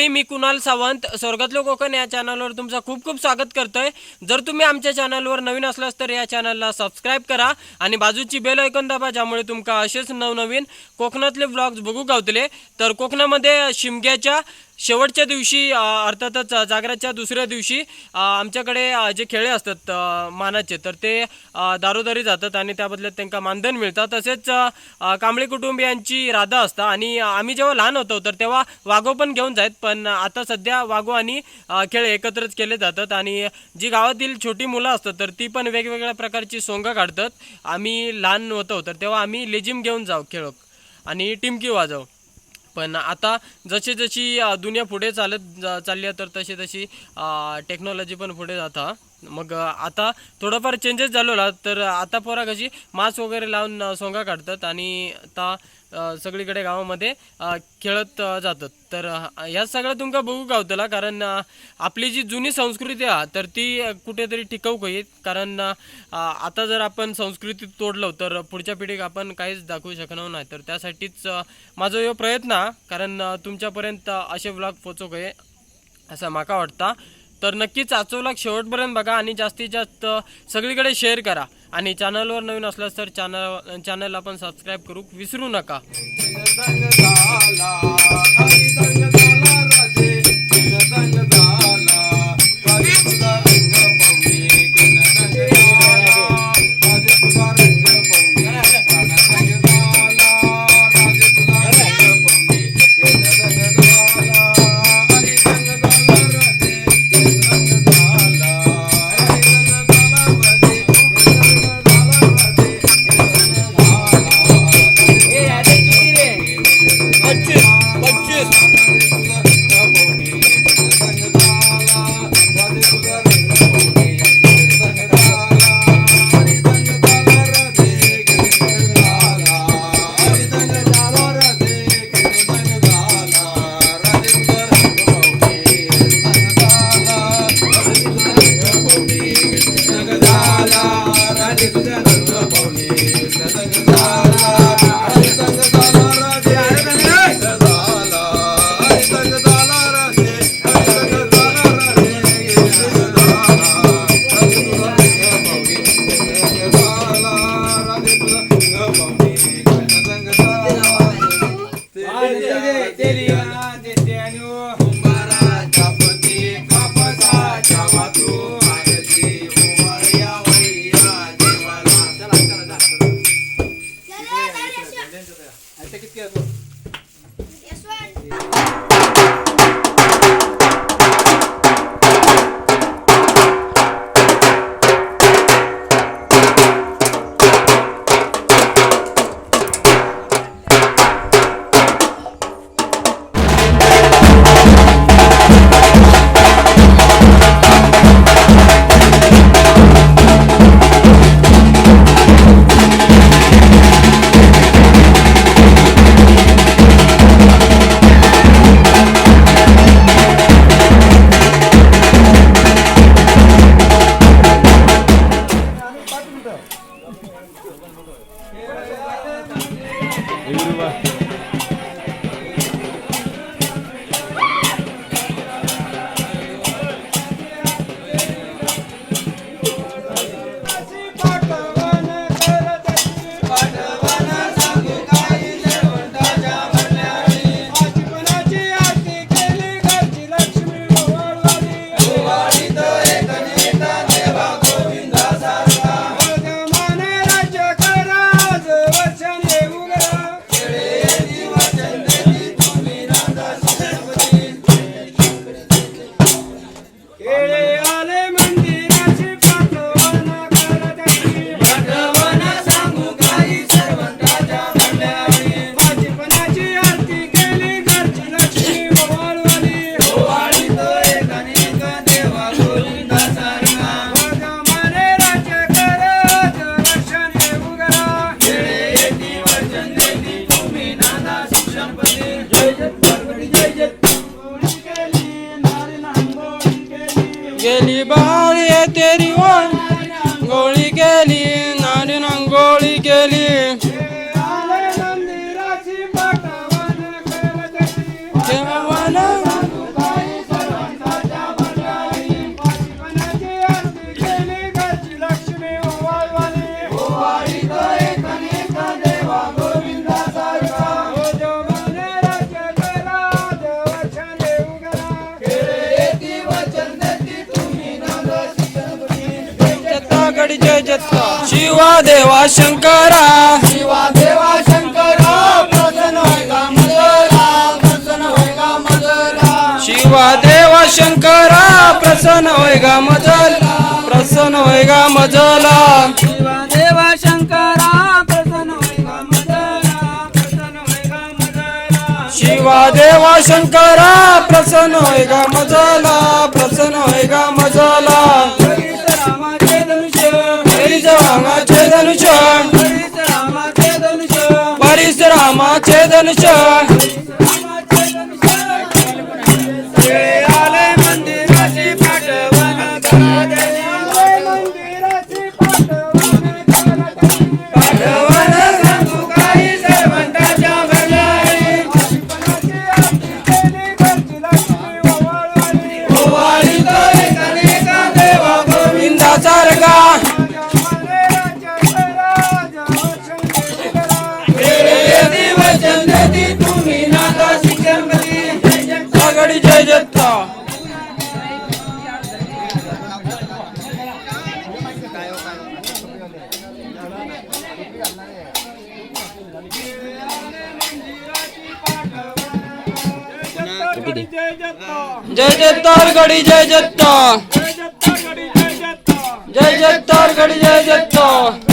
मंडळी मी कुणाल सावंत स्वर्गातलो कोकण या चॅनलवर तुमचं खूप खूप स्वागत करतोय. जर तुम्ही आमच्या चॅनलवर नवीन असलास तर या चॅनलला सबस्क्राईब करा आणि बाजूची बेल ऐकून दाबा ज्यामुळे तुमका असेच नवनवीन कोकणातले व्लॉग्स बघू गावतले. तर कोकणामध्ये शिमग्याच्या शेवटच्या दिवशी अर्थातच जागराच्या दुसऱ्या दिवशी आमच्याकडे जे खेळे असतात मानाचे तर ते दारोदारी जातात आणि त्याबदल्यात त्यांना मानधन मिळतं. तसेच कांबळे कुटुंबियांची राधा असता आणि आम्ही जेव्हा लहान होतो तर तेव्हा वाघो पण घेऊन जायत पण आता सध्या वाघो आणि खेळ एकत्रच केले जातात आणि जी गावातील छोटी मुलं असतात तर ती पण वेगवेगळ्या प्रकारची सोंग काढतात. आम्ही लहान होतो तर तेव्हा आम्ही लेजिम घेऊन जाऊ खेळ. आणि टिमकी वाजव. पण आता जशी जशी दुनिया पुढे चालत जा- चालली तर तशी तशी टेक्नॉलॉजी पण पुढे जाता. मग आता थोडंफार चेंजेस झालो ना तर आता पोरा कशी मास्क वगैरे लावून सोंगा काढतात आणि आता सगळीकडे गावामध्ये खेळत जातात. तर ह्या सगळं तुमका बघू गावतला कारण आपली जी जुनी संस्कृती आहे तर ती कुठेतरी टिकवू काही कारण आता जर आपण संस्कृती तोडलो तर पुढच्या पिढीक आपण काहीच दाखवू शकणार नाही. तर त्यासाठीच माझा हा प्रयत्न हा. कारण तुमच्यापर्यंत असे ब्लॉग पोचू काही असं माका वाटतं. तर नक्कीच आजचा शेवटपर्यंत बघा आणि जास्तीत जास्त सगळीकडे शेअर करा. आणि चॅनलवर नवीन असल्यास तर चॅनल चॅनलला पण सबस्क्राईब करू विसरू नका. নীল ¡Que le haga! ಕೇಳಿ ನಾಡಿನ ಅಂಗೋಳಿ ಕೇಳಿ. शिवा देवा शंकरा. शिवा देवा शंकरा प्रसन्न होयगा मजरा प्रसन्न होयगा मजरा शिवा देवा शंकरा प्रसन्न होयगा मजल प्रसन्न होयगा मजला शिवा देवा शंकरा प्रसन्न होयगा मजला मजला మా చేదనుచా असू दे जय जत्तार गडी जय जत्ता. जय जत्तार गडी जय जत्ता.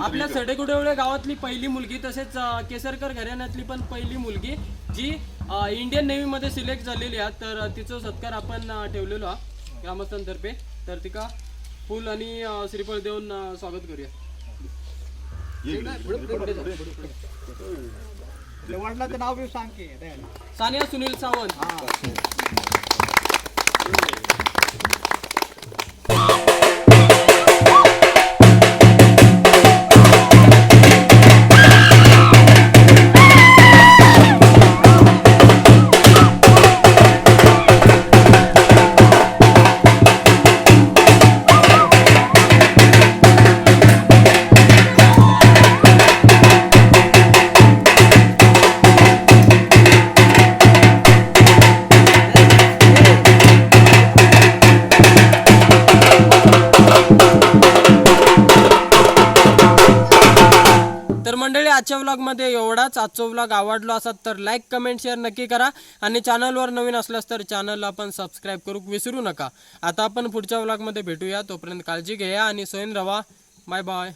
आपल्या सडेगुडवळे गावातली पहिली मुलगी तसेच केसरकर घराण्यातली पण पहिली मुलगी जी इंडियन नेव्ही मध्ये सिलेक्ट झालेली आहे. तर तिचा सत्कार आपण ठेवलेलो हा ग्रामस्थांतर्फे. तर तिका फुल आणि श्रीफळ देऊन स्वागत करूया. वडिलाचं नाव सांग की सानिया सुनील सावंत व्लॉगमध्ये एवढाच आजचा व्लॉग आवडलो असत तर लाईक कमेंट शेअर नक्की करा. आणि चॅनलवर नवीन असल्यास तर चॅनलला आपण सबस्क्राईब करू विसरू नका. आता आपण पुढच्या व्लॉगमध्ये भेटूया. तोपर्यंत काळजी घ्या आणि सोयन रवा. Bye bye